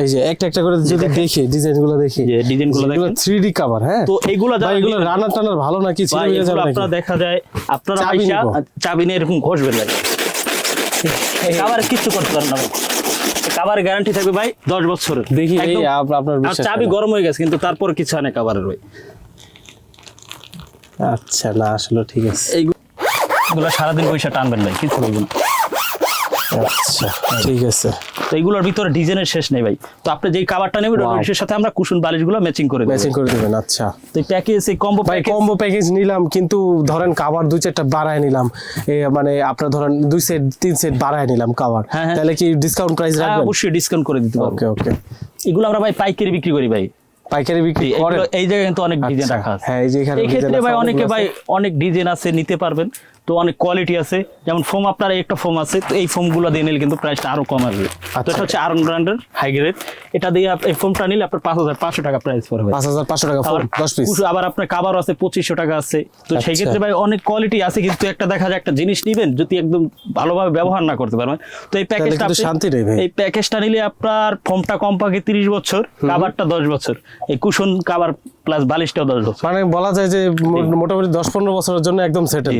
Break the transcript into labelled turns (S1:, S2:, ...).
S1: এই যে একটা একটা করে যদি দেখি ডিজাইনগুলো দেখি।
S2: যে ডিজাইনগুলো দেখেন।
S1: থ্রি ডি কাভার হ্যাঁ?
S2: তো এগুলো যারা
S1: এগুলো রানার টানার ভালো নাকি ছিল হয়ে যাবে
S2: আপনারা দেখা যায় আপনারা
S1: চাবি
S2: চাবি নিয়ে এরকম ঘষবেন ভাই কাবার কিচ্ছু করতে পারেন না ভাই। গ্যারান্টি থাকবে ভাই দশ বছরের।
S1: দেখি এই আপনার বিশ্বাস
S2: চাবি গরম হয়ে গেছে কিন্তু তারপর কিছু না কাবারের ভাই।
S1: আচ্ছা না আসলে ঠিক আছে।
S2: এইগুলো সারাদিন পয়সা টানবেন ভাই কিছু বলবেন
S1: আচ্ছা ঠিক আছে।
S2: তো এইগুলোর ভিতরে ডিজাইনের শেষ নেই ভাই। তো আপনি যেই কাবারটা নেবেন. ওইটার সাথে আমরা কুশন বালিশগুলো ম্যাচিং করে দেবো।
S1: ম্যাচিং করে দিবেন আচ্ছা।
S2: তো এই প্যাকেজ এই কম্বো
S1: ভাই কম্বো প্যাকেজ নিলাম কিন্তু ধরেন কাভার দুই চারটা বাড়ায় নিলাম। মানে আপনার ধরেন দুই সেট তিন সেট বাড়ায় নিলাম কাভার
S2: হ্যাঁ, হ্যাঁ।
S1: তাহলে কি ডিসকাউন্ট প্রাইস রাখবেন?
S2: অবশ্যই ডিসকাউন্ট করে দিতে পারব।
S1: ওকে ওকে
S2: এগুলো আমরা ভাই পাইকারি বিক্রি করি ভাই।
S1: পাইকারি বিক্রি
S2: এই জায়গায় কিন্তু অনেক ডিজাইন
S1: আচ্ছা,
S2: রাখা আছে।
S1: হ্যাঁ, এই যে এখানে
S2: ভাই অনেকে ভাই অনেক ডিজাইন আছে নিতে পারবেন। তো অনেক কোয়ালিটি আছে। যেমন ফোম আপনার একটা ফোম আছে তো এই ফোমগুলো দিয়ে নিলে কিন্তু প্রাইসটা আরও কম আসবে। তো
S1: আচ্ছা।
S2: এটা হচ্ছে আরন ব্র্যান্ডের হাই গ্রেড এটা দিয়ে এই ফোমটা নিলে আপনার পাঁচ হাজার পাঁচশো টাকা প্রাইস পড়বে।
S1: পাঁচ হাজার পাঁচশো টাকা দশ পিস
S2: আবার আপনার কাবার আছে পঁচিশশো টাকা আছে। তো সেই
S1: আচ্ছা।
S2: ক্ষেত্রে ভাই অনেক কোয়ালিটি আছে কিন্তু একটা দেখা যায় একটা জিনিস নিবেন যদি একদম ভালোভাবে ব্যবহার না করতে পারবেন। তো এই প্যাকেজটা
S1: শান্তি।
S2: এই প্যাকেজটা নিলে আপনার ফোমটা কম পাকে তিরিশ বছর কাবারটা দশ বছর। এই কুশন কাবার প্লাস বালিশটাও দশ বছর।
S1: মানে বলা যায় যে মোটামুটি দশ পনেরো বছরের জন্য একদম সেটেল।